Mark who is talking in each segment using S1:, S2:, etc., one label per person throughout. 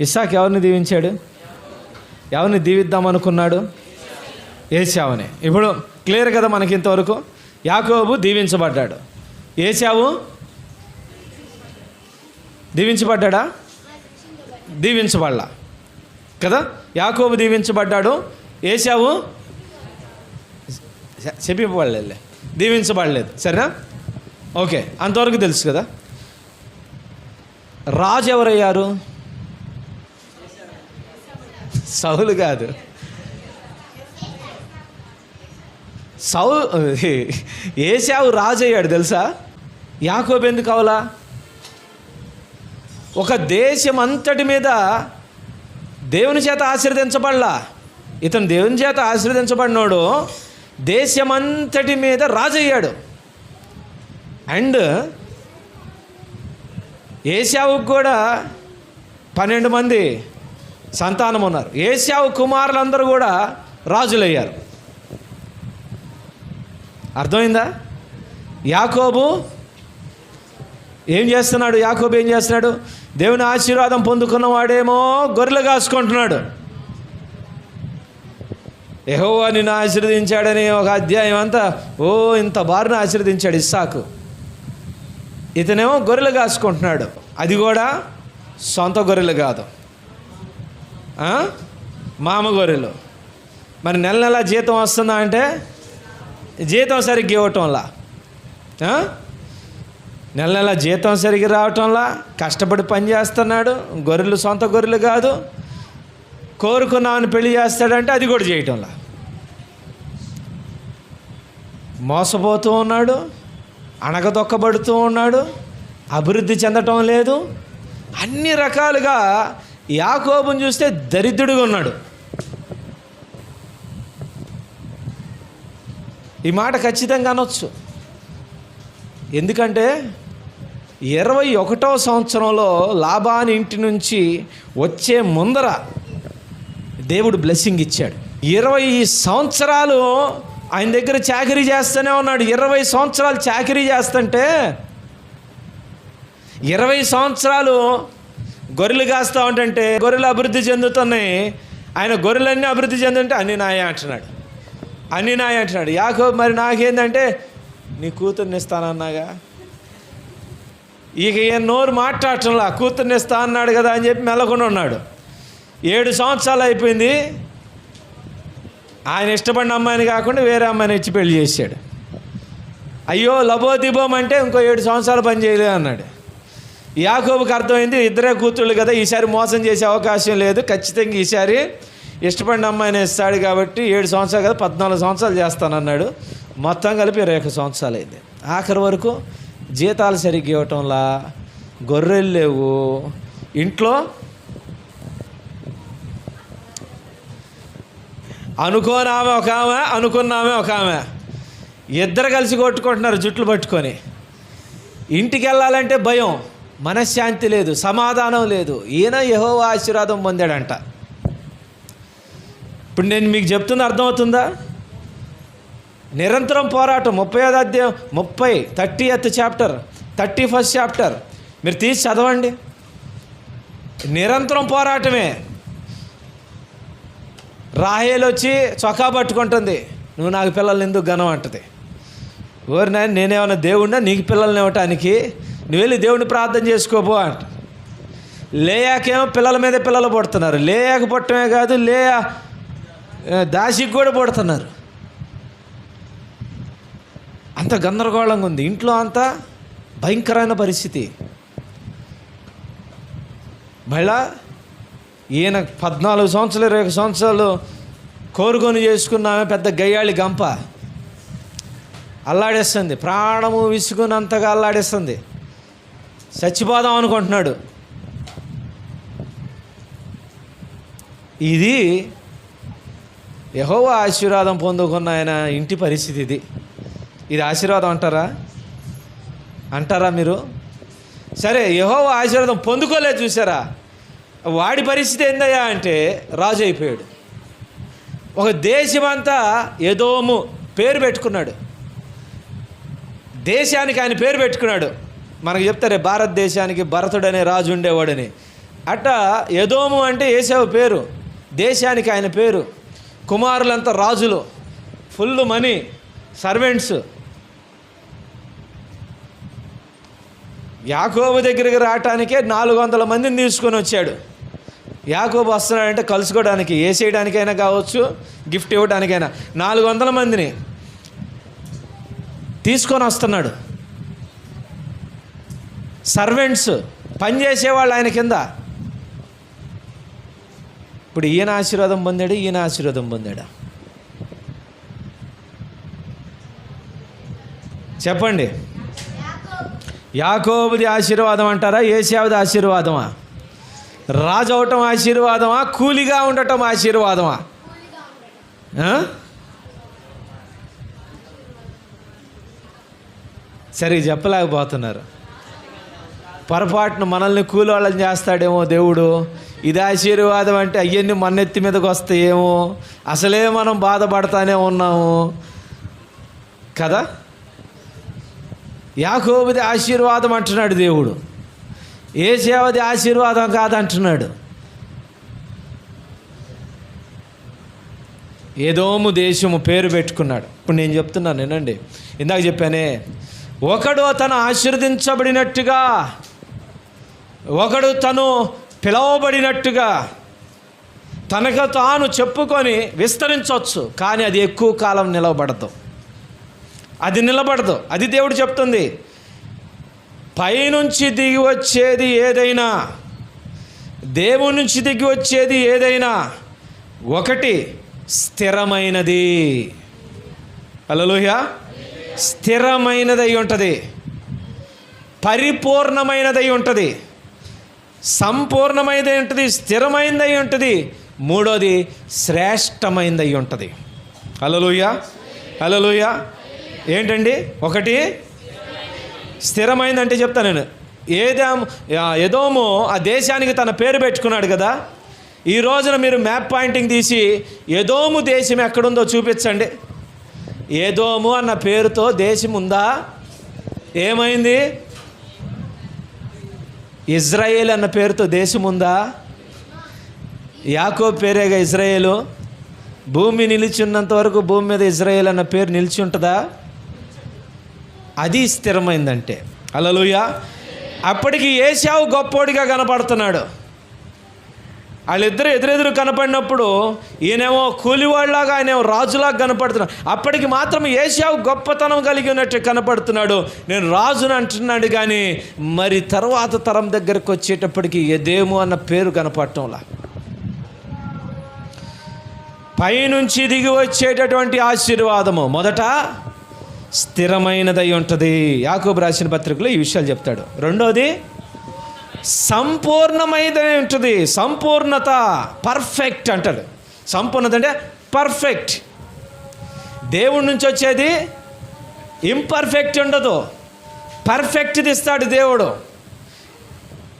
S1: ఇస్సాక్ ఎవరిని దీవించాడు? ఎవరిని దీవిద్దాం అనుకున్నాడు? ఏసావుని ఇప్పుడు క్లియర్ కదా మనకి ఇంతవరకు? యాకోబు దీవించబడ్డాడు. ఏసావు దీవించబడ్డా దీవించబడలా. కదా? యాకోబు దీవించబడ్డాడు. ఏసావు చెప్పింపబడలేదులే దీవించబడలేదు. సరేనా? ఓకే. అంతవరకు తెలుసు కదా? రాజు ఎవరయ్యారు? సౌలు కాదు. సౌ ఏసావు రాజు అయ్యాడు తెలుసా? యాకోబు ఎందుకు అవలా ఒక దేశం అంతటి మీద దేవుని చేత ఆశీర్వదించబడలా? ఇతను దేవుని చేత ఆశీర్వదించబడినోడు దేశమంతటి మీద రాజు అయ్యాడు. అండ్ ఏసావుకు కూడా పన్నెండు మంది సంతానం ఉన్నారు. ఏసావు కుమారులందరూ కూడా రాజులయ్యారు. అర్థమైందా? యాకోబు ఏం చేస్తున్నాడు? యాకోబు ఏం చేస్తున్నాడు? దేవుని ఆశీర్వాదం పొందుకున్న వాడేమో గొర్రెలు కాసుకుంటున్నాడు. యెహోవా నిన్ను ఆశీర్వదించాడని ఒక అధ్యాయం అంతా ఓ ఇంత బారిన ఆశీర్వదించాడు ఇస్సాకు. ఇతనేమో గొర్రెలు కాసుకుంటున్నాడు. అది కూడా సొంత గొర్రెలు కాదు. మామగోరెలు మామ గొర్రెలు. మరి నెల నెల జీతం వస్తుందా అంటే? జీతం సరిగ్గా ఇవ్వటంలా? నెల నెల జీతం సరిగ్గా రావటంలా? కష్టపడి పని చేస్తున్నాడు. గొర్రెలు సొంత గొర్రెలు కాదు. కోరుకున్నామని పెళ్ళి చేస్తాడంటే అది కూడా చేయటంలా? మోసపోతూ ఉన్నాడు. అణగదొక్కబడుతూ ఉన్నాడు. అభివృద్ధి చెందటం లేదు. అన్ని రకాలుగా యాకోబుని చూస్తే దరిద్రుడిగా ఉన్నాడు. ఈ మాట ఖచ్చితంగా అనొచ్చు. ఎందుకంటే ఇరవై ఒకటో సంవత్సరంలో లాభాని ఇంటి నుంచి వచ్చే ముందర దేవుడు బ్లెస్సింగ్ ఇచ్చాడు. ఇరవై సంవత్సరాలు ఆయన దగ్గర చాకరీ చేస్తూనే ఉన్నాడు. ఇరవై సంవత్సరాలు చాకరీ చేస్తుంటే ఇరవై సంవత్సరాలు గొర్రెలు కాస్తా ఉంటే గొర్రెలు అభివృద్ధి చెందుతున్నాయి. ఆయన గొర్రెలన్నీ అభివృద్ధి చెందుంటే అన్ని నాయ అంటున్నాడు. అన్ని నాయ అంటున్నాడు. యాకో మరి నాకేందంటే నీ కూతుర్ని ఇస్తానన్నాగా ఇక ఏ నోరు మాట్లాడటంలా కూతుర్ని ఇస్తా అన్నాడు కదా అని చెప్పి మెల్లకుండా ఉన్నాడు. ఏడు సంవత్సరాలు అయిపోయింది. ఆయన ఇష్టపడిన అమ్మాయిని కాకుండా వేరే అమ్మాయిని ఇచ్చి పెళ్ళి చేశాడు. అయ్యో లబోదిబోం అంటే ఇంకో ఏడు సంవత్సరాలు పని చేయలేదు అన్నాడు. యాకోబుకి అర్థమైంది ఇద్దరే కూతుళ్ళు కదా ఈసారి మోసం చేసే అవకాశం లేదు. ఖచ్చితంగా ఈసారి ఇష్టపడిన అమ్మాయిని ఇస్తాడు కాబట్టి ఏడు సంవత్సరాలు కదా పద్నాలుగు సంవత్సరాలు చేస్తానన్నాడు మొత్తం కలిపి ఇరవై ఒక్క సంవత్సరాలు అయింది. ఆఖరి వరకు జీతాలు సరిగ్గా ఇవ్వటంలా గొర్రెలు లేవు. ఇంట్లో అనుకోనామె ఒక ఆమె అనుకున్నామే ఒక ఆమె. ఇద్దరు కలిసి కొట్టుకుంటున్నారు జుట్లు పట్టుకొని. ఇంటికి వెళ్ళాలంటే భయం. మనశ్శాంతి లేదు సమాధానం లేదు. ఈయన యహో ఆశీర్వాదం పొందాడంట. ఇప్పుడు నేను మీకు చెప్తున్న అర్థమవుతుందా? నిరంతరం పోరాటం ముప్పై అధ్యాయం ముప్పై థర్టీ ఎత్ చాప్టర్ థర్టీ ఫస్ట్ చాప్టర్. మీరు తీసి చదవండి. నిరంతరం పోరాటమే. రాహేలు వచ్చి చొక్కా పట్టుకుంటుంది. నువ్వు నాకు పిల్లల్ని ఎందుకు గనం అంటది ఓరి నాయన నేనేమన్నా దేవుడినా నీకు పిల్లల్ని ఇవ్వటానికి నువ్వు వెళ్ళి దేవుడిని ప్రార్థన చేసుకోబో అంట. లేయాకేమో పిల్లల మీద పిల్లలు పడుతున్నారు. లేయాక పుట్టమే కాదు లేయా దాసికి కూడా పుడుతున్నారు. అంత గందరగోళంగా ఉంది. ఇంట్లో అంతా భయంకరమైన పరిస్థితి. మళ్ళా ఈయన పద్నాలుగు సంవత్సరాలు ఇరవై ఒక సంవత్సరాలు కోరుకొని చేసుకున్నామే పెద్ద గయ్యాళి గంప. అల్లాడేస్తుంది. ప్రాణము విసుకున్నంతగా అల్లాడేస్తుంది. చచ్చిపోదాం అనుకుంటున్నాడు. ఇది యహోవ ఆశీర్వాదం పొందుకున్న ఆయన ఇంటి పరిస్థితి ఇది. ఇది ఆశీర్వాదం అంటారా? అంటారా మీరు? సరే యహోవ ఆశీర్వాదం పొందుకోలేదు చూసారా? వాడి పరిస్థితి ఏందయ్యా అంటే రాజు అయిపోయాడు. ఒక దేశమంతా ఏదోము పేరు పెట్టుకున్నాడు. దేశానికి ఆయన పేరు పెట్టుకున్నాడు. మనకు చెప్తారే భారతదేశానికి భరతుడనే రాజు ఉండేవాడని. అట్ట యదోము అంటే ఏసావు పేరు దేశానికి ఆయన పేరు కుమారులంతా రాజులు ఫుల్ మనీ సర్వెంట్స్. యాకోబు దగ్గరికి రావటానికే నాలుగు వందల మందిని తీసుకొని వచ్చాడు. యాకోబు వస్తున్నాడంటే కలుసుకోవడానికి వేసేయడానికైనా కావచ్చు గిఫ్ట్ ఇవ్వడానికైనా. నాలుగు వందల మందిని తీసుకొని వస్తున్నాడు. సర్వెంట్స్ పనిచేసేవాళ్ళు ఆయన కింద. ఇప్పుడు ఈయన ఆశీర్వాదం పొందాడు? ఈయన ఆశీర్వాదం పొందాడు? చెప్పండి. యాకోబుది ఆశీర్వాదం అంటారా? ఏసావుది ఆశీర్వాదమా? రాజు అవటం ఆశీర్వాదమా? కూలిగా ఉండటం ఆశీర్వాదమా? ఆ? సరిగ్గా చెప్పలేకపోతున్నారు. పొరపాటున మనల్ని కూలి చేస్తాడేమో దేవుడు. ఇది ఆశీర్వాదం అంటే అవన్నీ మన్నెత్తి మీదకి వస్తాయేమో. అసలే మనం బాధపడతానే ఉన్నాము. కదా? యాకోబుది ఆశీర్వాదం అంటున్నాడు దేవుడు. ఏ సేవది ఆశీర్వాదం కాదంటున్నాడు. ఏదోము దేశము పేరు పెట్టుకున్నాడు. ఇప్పుడు నేను చెప్తున్నాను నేనండి ఇందాక చెప్పానే ఒకడు తను ఆశీర్వదించబడినట్టుగా ఒకడు తను పిలవబడినట్టుగా తనకు తాను చెప్పుకొని విస్తరించవచ్చు కానీ అది ఎక్కువ కాలం నిలవబడదు అది నిలబడదు. అది దేవుడు చెప్తుంది. పైనుంచి దిగి వచ్చేది ఏదైనా దేవుని నుంచి దిగి వచ్చేది ఏదైనా ఒకటి స్థిరమైనది. అలలోయ స్థిరమైనదై ఉంటుంది. పరిపూర్ణమైనదై ఉంటుంది. సంపూర్ణమైనది ఉంటుంది స్థిరమైనదై ఉంటుంది. మూడోది శ్రేష్టమైనదై ఉంటుంది. అలలుయ అలలుయ ఏంటండి? ఒకటి స్థిరమైందంటే చెప్తాను నేను. ఏదాం ఏదోమో ఆ దేశానికి తన పేరు పెట్టుకున్నాడు కదా. ఈ రోజున మీరు మ్యాప్ పాయింటింగ్ తీసి ఏదోము దేశం ఎక్కడుందో చూపించండి. ఏదోము అన్న పేరుతో దేశం ఉందా? ఏమైంది? ఇజ్రాయేల్ అన్న పేరుతో దేశం ఉందా? యాకో పేరేగా ఇజ్రాయేలు. భూమి నిలిచున్నంత వరకు భూమి మీద ఇజ్రాయేల్ అన్న పేరు నిలిచి ఉంటుందా? అది స్థిరమైందంటే. అలలుయ అప్పటికి ఏసావు గొప్పోడిగా కనపడుతున్నాడు. వాళ్ళిద్దరు ఎదురెదురు కనపడినప్పుడు ఈయనేమో కూలివాళ్ళలాగా ఆయనేమో రాజులాగా కనపడుతున్నాడు. అప్పటికి మాత్రం ఏసావు గొప్పతనం కలిగి ఉన్నట్టు కనపడుతున్నాడు. నేను రాజును అంటున్నాడు కానీ మరి తర్వాత తరం దగ్గరకు వచ్చేటప్పటికి ఎదేమో అన్న పేరు కనపడటంలా. పైనుంచి దిగి వచ్చేటటువంటి ఆశీర్వాదము మొదట స్థిరమైనదై ఉంటుంది. యాకోబు రాసిన పత్రికలో ఈ విషయాలు చెప్తాడు. రెండోది సంపూర్ణమైనదై ఉంటుంది. సంపూర్ణత పర్ఫెక్ట్ అంటాడు సంపూర్ణత అంటే పర్ఫెక్ట్ దేవుడి నుంచి వచ్చేది ఇంపర్ఫెక్ట్ ఉండదు. పర్ఫెక్ట్ది ఇస్తాడు దేవుడు.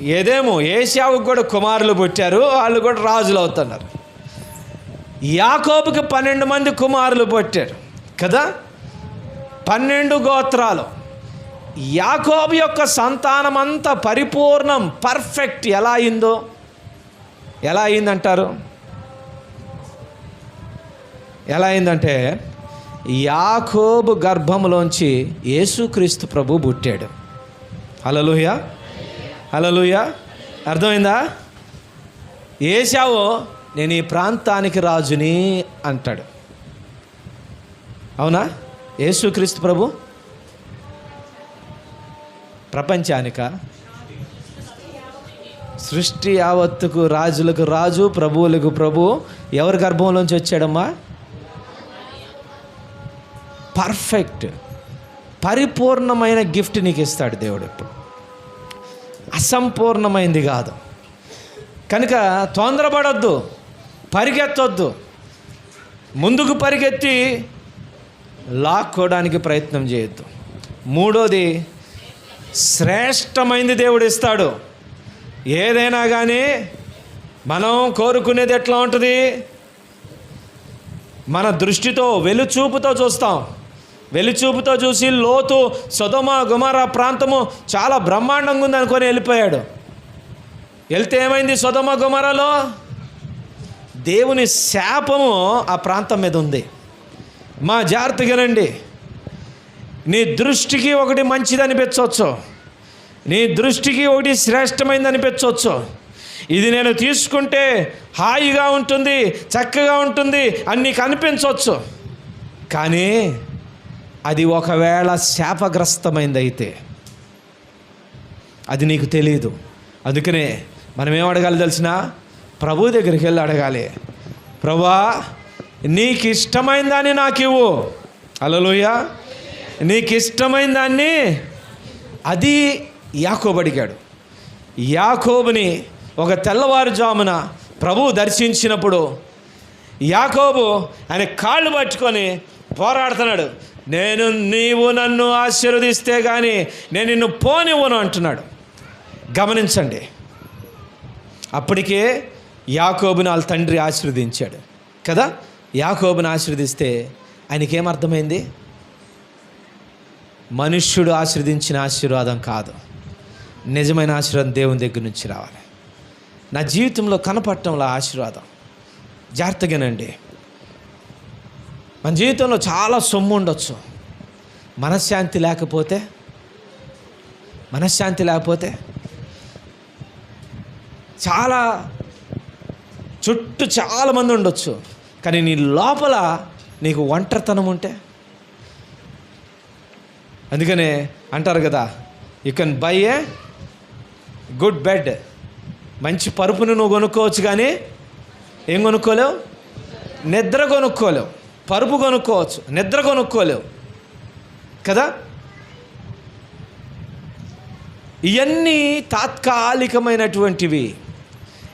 S1: ఏదేమో ఏషియావుకు కూడా కుమారులు పుట్టారు వాళ్ళు కూడా రాజులు అవుతున్నారు. యాకోబుకి పన్నెండు మంది కుమారులు పుట్టారు. కదా? పన్నెండు గోత్రాలు. యాకోబు యొక్క సంతానమంతా పరిపూర్ణం పర్ఫెక్ట్ ఎలా అయిందో? ఎలా అయిందంటారు? ఎలా అయిందంటే యాకోబు గర్భంలోంచి యేసుక్రీస్తు ప్రభు పుట్టాడు. అలలుయ అలలుయ అర్థమైందా? ఏసావో నేను ఈ ప్రాంతానికి రాజుని అంటాడు. అవునా? యేసుక్రీస్తు ప్రభు? ప్రపంచానిక. సృష్టి యావత్తుకు రాజులకు రాజు ప్రభువులకు ప్రభు. ఎవరి గర్భంలోంచి వచ్చాడమ్మా? పర్ఫెక్ట్ పరిపూర్ణమైన గిఫ్ట్ నీకు ఇస్తాడు దేవుడు ఇప్పుడు అసంపూర్ణమైంది కాదు. కనుక తొందరపడొద్దు పరిగెత్తొద్దు. ముందుకు పరిగెత్తి లాక్కోవడానికి ప్రయత్నం చేయొద్దు. మూడోది శ్రేష్టమైంది దేవుడు ఇస్తాడు. ఏదైనా కానీ మనం కోరుకునేది ఎట్లా ఉంటుంది? మన దృష్టితో వెలుచూపుతో చూస్తాం. వెలుచూపుతో చూసి లోతు సొదమ గుమర ప్రాంతము చాలా బ్రహ్మాండంగా ఉంది అనుకొని వెళ్ళిపోయాడు. వెళ్తే ఏమైంది సుధమ గుమరలో? దేవుని శాపము ఆ ప్రాంతం మీద ఉంది. మా జాగ్రత్తగానండి నీ దృష్టికి ఒకటి మంచిది అనిపించవచ్చు నీ దృష్టికి ఒకటి శ్రేష్టమైంది అనిపించవచ్చు ఇది నేను తీసుకుంటే హాయిగా ఉంటుంది చక్కగా ఉంటుంది అని నీకు అనిపించవచ్చు కానీ అది ఒకవేళ శాపగ్రస్తమైంది అయితే అది నీకు తెలియదు అందుకనే మనం ఏం అడగాలి తెలిసిన? ప్రభు దగ్గరికి వెళ్ళి అడగాలి. ప్రభా నీకు ఇష్టమైన దాన్ని నాకు ఇవ్వు అలలోయ నీకు ఇష్టమైన దాన్ని అది యాకోబు అడిగాడు. యాకోబుని ఒక తెల్లవారుజామున ప్రభువు దర్శించినప్పుడు యాకోబు ఆయన కాళ్ళు పట్టుకొని పోరాడుతున్నాడు. నేను నీవు నన్ను ఆశీర్వదిస్తే కానీ నేను నిన్ను పోనివ్వను అంటున్నాడు. గమనించండి. అప్పటికే యాకోబుని వాళ్ళ తండ్రి ఆశీర్వదించాడు. కదా? యాకోబుని ఆశీర్వదిస్తే ఆయనకేం అర్థమైంది? మనుష్యుడు ఆశీర్దించిన ఆశీర్వాదం కాదు. నిజమైన ఆశీర్వాదం దేవుని దగ్గర నుంచి రావాలి. నా జీవితంలో కనపడటంలో ఆశీర్వాదం. జాగ్రత్తగానండి. మన జీవితంలో చాలా సొమ్ము ఉండొచ్చు. మనశ్శాంతి లేకపోతే మనశ్శాంతి లేకపోతే చాలా చుట్టూ చాలామంది ఉండొచ్చు. కానీ నీ లోపల నీకు ఒంటరితనం ఉంటే అందుకనే అంటారు కదా you can buy a good bed మంచి పరుపును నువ్వు కొనుక్కోవచ్చు కానీ ఏం కొనుక్కోలేవు? నిద్ర కొనుక్కోలేవు. పరుపు కొనుక్కోవచ్చు. నిద్ర కొనుక్కోలేవు. కదా? ఇవన్నీ తాత్కాలికమైనటువంటివి.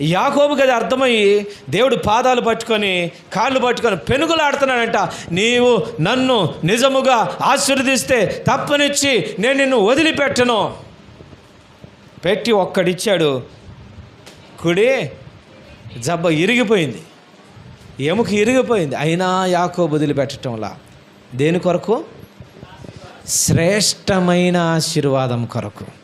S1: యాకోబుకి కదా అర్థమయ్యి దేవుడు పాదాలు పట్టుకొని కాళ్ళు పట్టుకొని పెనుగులాడుతున్నాడంట. నీవు నన్ను నిజముగా ఆశీర్వదిస్తే తప్పనిచ్చి నేను నిన్ను వదిలిపెట్టను. పెట్టి ఒక్కడిచ్చాడు. కుడి జబ్బ ఇరిగిపోయింది. ఎముక ఇరిగిపోయింది. అయినా యాకోబు వదిలిపెట్టడంలా దేని కొరకు? శ్రేష్టమైన ఆశీర్వాదం కొరకు.